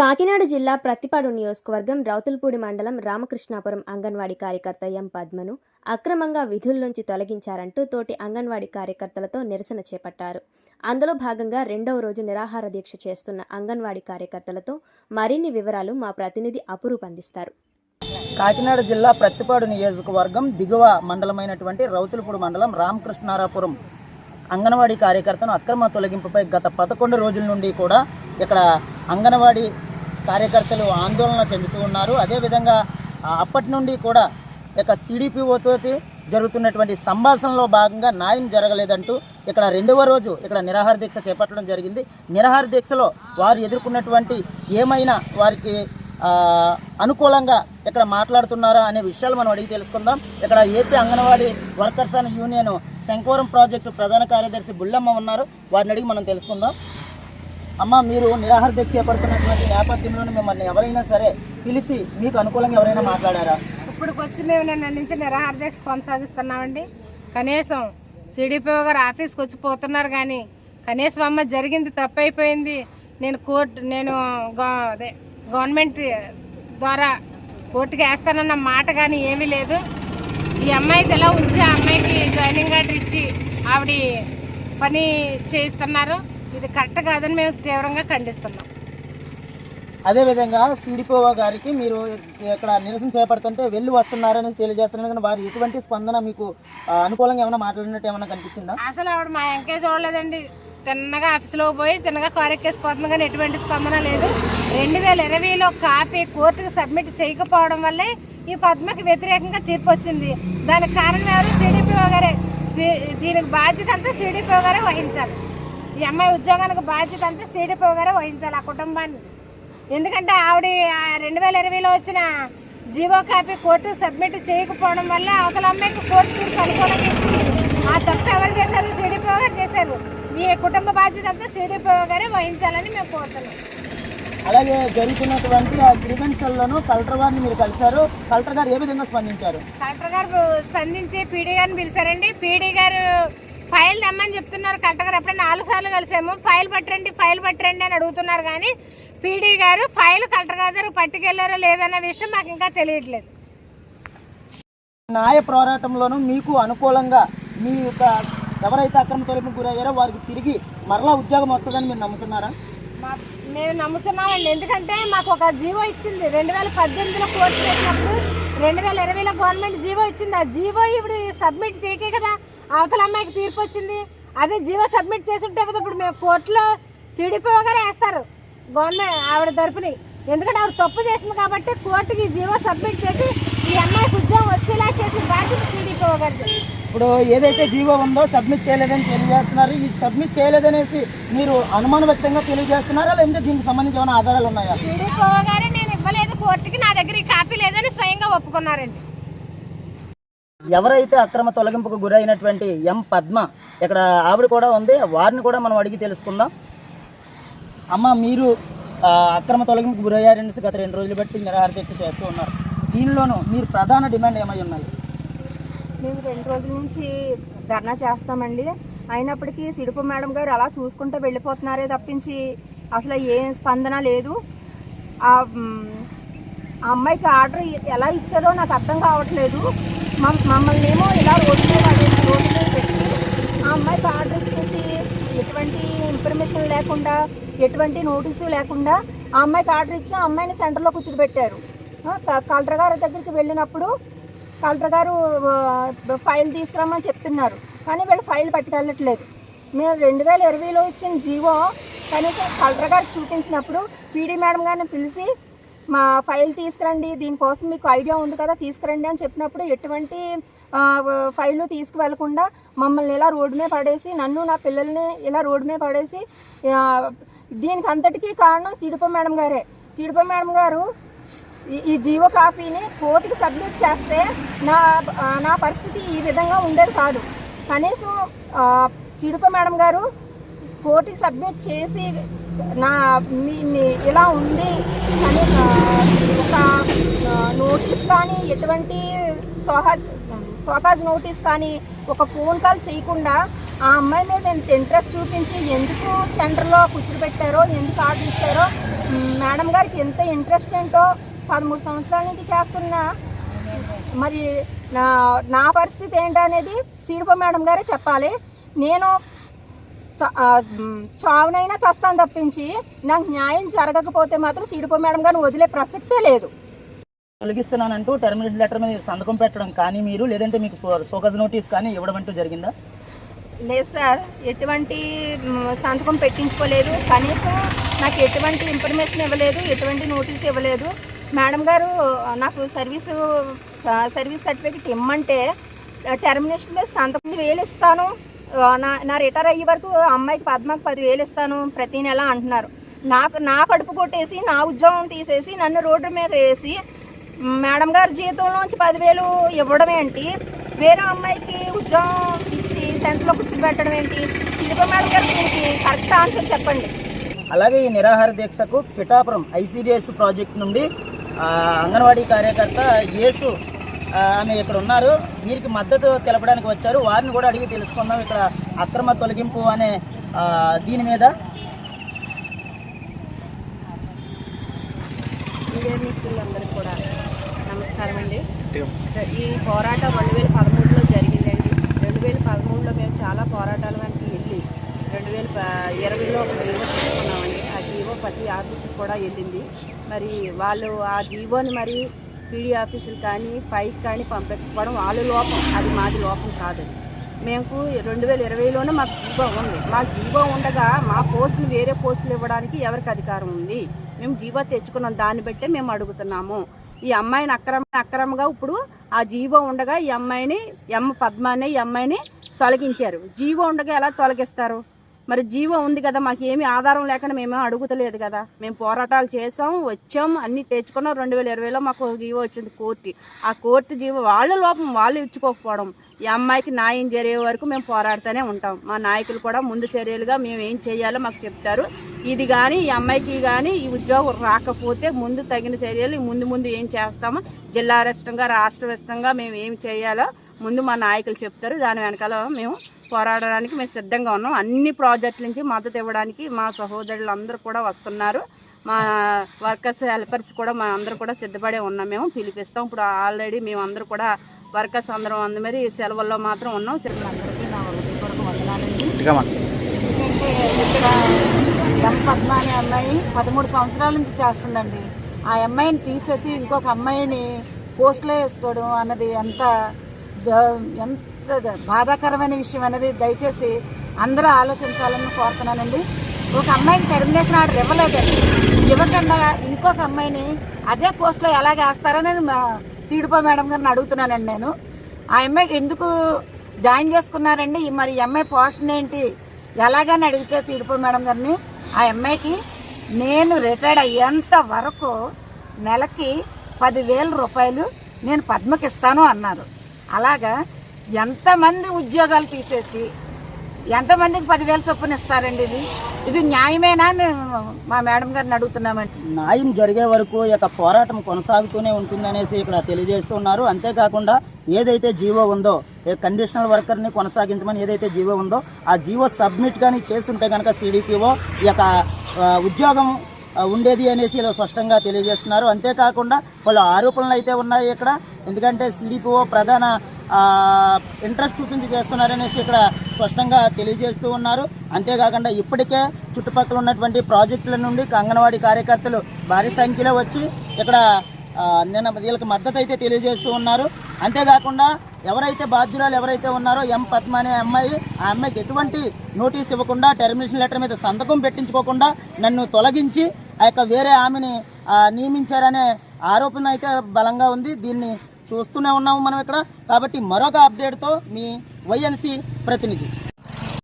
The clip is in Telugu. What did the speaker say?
కాకినాడ జిల్లా ప్రత్తిపాడు నియోజకవర్గం రౌతులపూడి మండలం రామకృష్ణాపురం అంగన్వాడీ కార్యకర్త ఎం పద్మను అక్రమంగా విధుల్లోంచి తొలగించారంటూ తోటి అంగన్వాడీ కార్యకర్తలతో నిరసన చేపట్టారు. అందులో భాగంగా రెండవ రోజు నిరాహార దీక్ష చేస్తున్న అంగన్వాడీ కార్యకర్తలతో మరిన్ని వివరాలు మా ప్రతినిధి అపురూప్ అందిస్తారు. కాకినాడ జిల్లా ప్రత్తిపాడు నియోజకవర్గం దిగువ మండలమైనటువంటి రౌతులపూడి మండలం రామకృష్ణారాపురం అంగన్వాడీ కార్యకర్తను అక్రమ తొలగింపుపై గత పదకొండు రోజుల నుండి కూడా ఇక్కడ అంగన్వాడీ కార్యకర్తలు ఆందోళన చెందుతూ ఉన్నారు. అదేవిధంగా అప్పటి నుండి కూడా ఇక సిడిపిఓతో జరుగుతున్నటువంటి సంభాషణలో భాగంగా న్యాయం జరగలేదంటూ ఇక్కడ రెండవ రోజు ఇక్కడ నిరాహార దీక్ష చేపట్టడం జరిగింది. నిరాహార దీక్షలో వారు ఎదుర్కొన్నటువంటి ఏమైనా వారికి అనుకూలంగా ఇక్కడ మాట్లాడుతున్నారా అనే విషయాలు మనం అడిగి తెలుసుకుందాం. ఇక్కడ AP anganwadi workers and union Shankavaram project ప్రధాన కార్యదర్శి బుల్లమ్మ ఉన్నారు. వారిని అడిగి మనం తెలుసుకుందాం. అమ్మ మీరు నిరాహార దీక్ష చేపడుతున్నటువంటి నేపథ్యంలో మిమ్మల్ని ఎవరైనా సరే పిలిచి మీకు అనుకూలంగా ఎవరైనా మాట్లాడారా? ఇప్పుడు వచ్చి మేము నిన్న నుంచి నిరాహార దీక్ష కొనసాగిస్తున్నామండి. కనీసం సిడిపిఓ గారు ఆఫీస్కి వచ్చి పోతున్నారు కానీ కనీసం అమ్మ జరిగింది తప్పైపోయింది. నేను కోర్టు నేను అదే గవర్నమెంట్ ద్వారా కోర్టుకి వేస్తానన్న మాట కానీ ఏమీ లేదు. ఈ అమ్మాయికి ఎలా ఉంచి ఆ అమ్మాయికి జాయినింగ్ కార్డు ఇచ్చి ఆవిడ పని చేయిస్తున్నారు. ఇది కరెక్ట్ కాదని మేము తీవ్రంగా ఖండిస్తున్నాం. అదేవిధంగా సిడిపిఓ గారికి మీరు ఇక్కడ నిరసన చేపడుతుంటే వెళ్ళి వస్తున్నారని తెలియజేస్తున్నారు. కానీ వారు ఎటువంటి స్పందన మీకు అనుకూలంగా ఏమైనా మాట్లాడినట్టు ఏమైనా కనిపించిందా? అసలు ఆవిడ మా ఎంకే చూడలేదండి. తిన్నగా ఆఫీస్లో పోయి తిన్నగా కారెక్కేసిపోతుంది కానీ ఎటువంటి స్పందన లేదు. రెండు వేల ఇరవైలో కాపీ కోర్టుకు సబ్మిట్ చేయకపోవడం వల్లే ఈ పద్మకి వ్యతిరేకంగా తీర్పు వచ్చింది. దానికి కారణం ఎవరు? సిడిపిఓ గారే. దీనికి బాధ్యత అంతా సిడిపిఓ గారే వహించాలి. ఈ అమ్మాయి ఉద్యోగానికి బాధ్యత అంతా సిడిపిఓ గారే వహించాలి ఆ కుటుంబాన్ని. ఎందుకంటే ఆవిడ రెండు వేల ఇరవైలో వచ్చిన జీవో కాపీ కోర్టు సబ్మిట్ చేయకపోవడం వల్ల అవతల అమ్మాయికి కోర్టు తీర్పు అనుకూలంగా ఇచ్చింది. ఆ తప్పు ఎవరు చేశారు? సిడిపిఓ గారు చేశారు. ఈ కుటుంబ బాధ్యత అంతా సిడిపిఓ గారే వహించాలని మేము కోరుతున్నాం. అలాగే జరుగుతున్నటువంటి ఆ గ్రీవెన్స్లను కలెక్టర్ గారిని మీరు కలిశారు. కలెక్టర్ గారు ఏ విధంగా స్పందించారు? కలెక్టర్ గారు స్పందించి పీడీ గారిని పిలిచారండి. పీడీ గారు ఫైల్ తెమ్మని చెప్తున్నారు కలెక్టర్ గారు. నాలుగు సార్లు కలిసాము. ఫైల్ పట్టరండి ఫైల్ పట్టరండి అని అడుగుతున్నారు కానీ పీడీ గారు ఫైల్ కలెక్టర్ గారి దగ్గర పట్టుకెళ్ళారో లేదన్న విషయం మాకు ఇంకా తెలియట్లేదు. న్యాయ పోరాటంలోనూ మీకు అనుకూలంగా మీ యొక్క ఎవరైతే అక్రమ తొలగింపు గురయ్యారో వారికి తిరిగి మరలా ఉద్యోగం వస్తుందని మీరు నమ్ముతున్నారా? మేము నమ్ముతున్నామండి. ఎందుకంటే మాకు ఒక జీవో ఇచ్చింది. రెండు వేల పద్దెనిమిదిలో కోర్టు పెట్టినప్పుడు రెండు వేల ఇరవైలో గవర్నమెంట్ జీవో ఇచ్చింది. ఆ జీవో ఇప్పుడు సబ్మిట్ చేయకే కదా. అవతల అమ్మాయికి తీర్పు వచ్చింది. అదే జీవో సబ్మిట్ చేసి ఉంటే కదా ఇప్పుడు మేము కోర్టులో సిడిపిఓ గారు వేస్తారు. గవర్నమెంట్ ఆవిడ తరపుని. ఎందుకంటే ఆవిడ తప్పు చేసింది కాబట్టి కోర్టుకి జీవో సబ్మిట్ చేసి ఈ అమ్మాయికి ఉద్యోగం వచ్చేలా చేసి బాధ్యత సిడిపిఓ గారిది ఇప్పుడు ఏదైతే జీవో ఉందో సబ్మిట్ చేయలేదని తెలియజేస్తున్నారు. ఈ సబ్మిట్ చేయలేదనేసి మీరు అనుమాన వ్యక్తంగా తెలియజేస్తున్నారా? లేదంటే దీనికి సంబంధించి ఏమైనా ఆధారాలు ఉన్నాయా? సిడిపిఓ గారు నేను ఇవ్వలేదు. కోర్టుకి నా దగ్గర ఈ కాపీ లేదని స్వయంగా ఒప్పుకున్నారండి. ఎవరైతే అక్రమ తొలగింపుకు గురైనటువంటి ఎం పద్మ ఇక్కడ ఆవిడ కూడా ఉంది వారిని కూడా మనం అడిగి తెలుసుకుందాం. అమ్మ మీరు అక్రమ తొలగింపుకు గురయ్యారనేసి గత రెండు రోజులు బట్టి నిరాహార దీక్ష చేస్తూ ఉన్నారు. దీనిలోనూ మీరు ప్రధాన డిమాండ్ ఏమై ఉన్నాయి మేము రెండు రోజుల నుంచి ధర్నా చేస్తామండి. అయినప్పటికీ సిడుపు మేడం గారు అలా చూసుకుంటూ వెళ్ళిపోతున్నారే తప్పించి అసలు ఏ స్పందన లేదు. ఆ అమ్మాయికి ఆర్డర్ ఎలా ఇచ్చారో నాకు అర్థం కావట్లేదు. మమ్మల్ని ఏమో ఇలా రోడ్డు మీద రోడ్డు మీద పెట్టి ఆ అమ్మాయికి ఆర్డర్ ఇచ్చేసి ఎటువంటి ఇన్ఫర్మేషన్ లేకుండా ఎటువంటి నోటీసు లేకుండా ఆ అమ్మాయికి ఆర్డర్ ఇచ్చి ఆ అమ్మాయిని సెంటర్లో కూర్చోబెట్టారు. క- కలెక్టర్ గారి దగ్గరికి వెళ్ళినప్పుడు కలెక్టర్ గారు ఫైల్ తీసుకురమ్మని చెప్తున్నారు. కానీ వీళ్ళు ఫైల్ పట్టుకెళ్ళట్లేదు. మేము రెండు వేల ఇరవైలో ఇచ్చిన జీవో కనీసం కలెక్టర్ గారికి చూపించినప్పుడు పీడీ మేడం గారిని పిలిచి మా ఫైల్ తీసుకురండి దీనికోసం మీకు ఐడియా ఉంది కదా తీసుకురండి అని చెప్పినప్పుడు ఎటువంటి ఫైల్ తీసుకువెళ్ళకుండా మమ్మల్ని ఇలా రోడ్డు మీద పడేసి నన్ను నా పిల్లల్ని ఇలా రోడ్డు మీద పడేసి దీనికి అంతటికీ కారణం సిడిప మేడం గారే. సిడిప మేడం గారు ఈ- ఈ జీవో కాపీని కోర్టుకి సబ్మిట్ చేస్తే నా నా పరిస్థితి ఈ విధంగా ఉండేది కాదు. కనీసం ఆ, మేడం గారు కోర్టుకి సబ్మిట్ చేసి నా మీ- ఇలా ఉంది అని ఒక నోటీస్ కానీ ఎటువంటి సోహా సోకాజ్ నోటీస్ కానీ ఒక ఫోన్ కాల్ చేయకుండా ఆ అమ్మాయి మీద ఎంత ఇంట్రెస్ట్ చూపించి ఎందుకు సెంటర్లో కూర్చోబెట్టారో ఎందుకు ఆర్డర్ ఇచ్చారో మేడం గారికి ఎంత ఇంట్రెస్ట్ ఏంటో పదమూడు సంవత్సరాల నుంచి చేస్తున్న మరి నా నా పరిస్థితి ఏంటనేది సీడిపో మేడం గారే చెప్పాలి. నేను చావునైనా చస్తాను తప్పించి నాకు న్యాయం జరగకపోతే మాత్రం సీడిపో మేడం గారిని వదిలే ప్రసక్తే లేదు. తొలగిస్తున్నానంటూ టెర్మినేషన్ లెటర్ మీద సంతకం పెట్టడం కానీ మీరు లేదంటే మీకు సో- సోకజ్ నోటీస్ కానీ ఇవ్వడం అంటూ జరిగిందా? లేదు సార్ ఎటువంటి సంతకం పెట్టించుకోలేదు. కనీసం నాకు ఎటువంటి ఇన్ఫర్మేషన్ ఇవ్వలేదు ఎటువంటి నోటీస్ ఇవ్వలేదు. మేడం గారు నాకు సర్వీసు సర్వీస్ సర్టిఫికేట్ ఇమ్మంటే టెర్మినేషన్ మీద సంతకం వేలు ఇస్తాను. నా నా రిటైర్ అయ్యే వరకు అమ్మాయికి పద్మకి పదివేలు ఇస్తాను ప్రతి నెల అంటున్నారు. నాకు నా కడుపు కొట్టేసి నా ఉద్యోగం తీసేసి నన్ను రోడ్డు మీద వేసి మేడం గారి జీతంలోంచి పదివేలు ఇవ్వడం ఏంటి? వేరే అమ్మాయికి ఉద్యోగం ఇచ్చి సెంటర్లో కూర్చోబెట్టడం ఏంటి? శిల్ప మేడం గారు దీనికి కరెక్ట్ ఆన్సర్ చెప్పండి. అలాగే ఈ నిరాహార దీక్షకు పిఠాపురం ఐసీడిఎస్ ప్రాజెక్ట్ నుండి అంగన్వాడీ కార్యకర్త యేసు ఆమె ఇక్కడ ఉన్నారు. వీరికి మద్దతు తెలపడానికి వచ్చారు. వారిని కూడా అడిగి తెలుసుకుందాం. ఇక్కడ అక్రమ తొలగింపు అనే దీని మీద. మిత్రులందరికీ కూడా నమస్కారం అండి. ఈ పోరాటం రెండు వేల పదమూడులో జరిగిందండి. రెండు వేల పదమూడులో మేము చాలా పోరాటాల వెనక్కి వెళ్ళి రెండు వేల ఇరవైలో ఒక జీవో తీసుకున్నామండి. ఆ జీవో ప్రతి ఆఫీస్కి కూడా వెళ్ళింది. మరి వాళ్ళు ఆ జీవోని మరి పీడీ ఆఫీసులు కానీ పైకి కానీ పంపించకపోవడం వాళ్ళ లోపం. అది మాది లోపం కాదు. మేము రెండు వేల ఇరవైలోనే మాకు జీవో ఉంది. మా జీవో ఉండగా మా పోస్టులు వేరే పోస్టులు ఇవ్వడానికి ఎవరికి అధికారం ఉంది? మేము జీవో తెచ్చుకున్నాం. దాన్ని బట్టే మేము అడుగుతున్నాము. ఈ అమ్మాయిని అక్రమ అక్రమంగా ఇప్పుడు ఆ జీవో ఉండగా ఈ అమ్మాయిని ఎమ్మ పద్మాని ఈ అమ్మాయిని తొలగించారు. జీవో ఉండగా ఎలా తొలగిస్తారు? మరి జీవో ఉంది కదా మాకు ఏమి ఆధారం లేకుండా మేము అడుగుతలేదు కదా. మేము పోరాటాలు చేసాం వచ్చాం అన్ని తెచ్చుకున్నాం. రెండు వేల ఇరవైలో మాకు జీవో వచ్చింది కోర్టు. ఆ కోర్టు జీవో వాళ్ళ లోపం వాళ్ళు ఇచ్చుకోకపోవడం ఈ అమ్మాయికి న్యాయం జరిగే వరకు మేము పోరాడుతూనే ఉంటాం. మా నాయకులు కూడా ముందు చర్యలుగా మేము ఏం చేయాలో మాకు చెప్తారు. ఇది కానీ ఈ అమ్మాయికి కానీ ఈ ఉద్యోగం రాకపోతే ముందు తగిన చర్యలు ముందు ముందు ఏం చేస్తామో జిల్లా రాష్ట్రంగా రాష్ట్ర మేము ఏం చేయాలో ముందు మా నాయకులు చెప్తారు దాని వెనకాల మేము పోరాడడానికి మేము సిద్ధంగా ఉన్నాం. అన్ని ప్రాజెక్టుల నుంచి మద్దతు ఇవ్వడానికి మా సహోదరులు అందరూ కూడా వస్తున్నారు. మా వర్కర్స్ హెల్పర్స్ కూడా మా అందరూ కూడా సిద్ధపడే ఉన్నాం. మేము పిలిపిస్తాం. ఇప్పుడు ఆల్రెడీ మేము అందరూ కూడా వర్కర్స్ అందరం అందమరి సెలవుల్లో మాత్రం ఉన్నాం. అందరికీ నా హృదయపూర్వక వందనాలండి. ఎం పద్మ అనే అమ్మాయి పదమూడు సంవత్సరాల నుంచి చేస్తుందండి. ఆ అమ్మాయిని తీసేసి ఇంకొక అమ్మాయిని పోస్ట్లో వేసుకోవడం అన్నది ఎంత ఎంత బాధాకరమైన విషయం అనేది దయచేసి అందరూ ఆలోచించాలని కోరుతున్నానండి. ఒక అమ్మాయికి టెర్మినేషన్ ఆర్డర్ ఇవ్వలేదండి. ఇవ్వకుండా ఇంకొక అమ్మాయిని అదే పోస్ట్లో ఎలాగ వేస్తారని మా సీడిపో మేడం గారిని అడుగుతున్నానండి నేను. ఆ అమ్మాయికి ఎందుకు జాయిన్ చేసుకున్నారండి? మరి ఈ అమ్మాయి పోషన్ ఏంటి? ఎలాగని అడిగితే సీడిపో మేడం గారిని ఆ అమ్మాయికి నేను రిటైర్డ్ అయ్యేంత వరకు నెలకి పదివేల రూపాయలు నేను పద్మకి ఇస్తాను అన్నారు. అలాగా ఎంతమంది ఉద్యోగాలు తీసేసి ఎంతమందికి పదివేల చొప్పున ఇస్తారండి ఇది? ఇది న్యాయమేనా మా మేడం గారిని అడుగుతున్నామండి. న్యాయం జరిగే వరకు ఈ యొక్క పోరాటం కొనసాగుతూనే ఉంటుందనేసి ఇక్కడ తెలియజేస్తున్నారు అంతేకాకుండా ఏదైతే జీవో ఉందో ఏ కండిషనల్ వర్కర్ని కొనసాగించమని ఏదైతే జీవో ఉందో ఆ జీవో సబ్మిట్ కానీ చేస్తుంటే కనుక సిడిపిఓ ఈ యొక్క ఉద్యోగం ఉండేది అనేసి ఇలా స్పష్టంగా తెలియజేస్తున్నారు. అంతేకాకుండా వాళ్ళ ఆరోపణలు అయితే ఉన్నాయి ఇక్కడ. ఎందుకంటే సిడిపిఓ ప్రధాన ఇంట్రెస్ట్ చూపించి చేస్తున్నారనేసి ఇక్కడ స్పష్టంగా తెలియజేస్తూ ఉన్నారు. అంతేకాకుండా ఇప్పటికే చుట్టుపక్కల ఉన్నటువంటి ప్రాజెక్టుల నుండి అంగన్వాడీ కార్యకర్తలు భారీ సంఖ్యలో వచ్చి ఇక్కడ నిన్న వీళ్ళకి మద్దతు అయితే తెలియజేస్తూ ఉన్నారు. అంతేకాకుండా ఎవరైతే బాధ్యురాలు ఎవరైతే ఉన్నారో ఎం పద్మ అనే అమ్మాయి ఆ అమ్మాయికి ఎటువంటి నోటీస్ ఇవ్వకుండా టెర్మినేషన్ లెటర్ మీద సంతకం పెట్టించుకోకుండా నన్ను తొలగించి ఆ యొక్క వేరే ఆమెని నియమించారనే ఆరోపణ అయితే బలంగా ఉంది. దీన్ని చూస్తూనే ఉన్నాము మనం ఇక్కడ. కాబట్టి మరొక అప్డేట్తో మీ వైఎన్సీ ప్రతినిధి.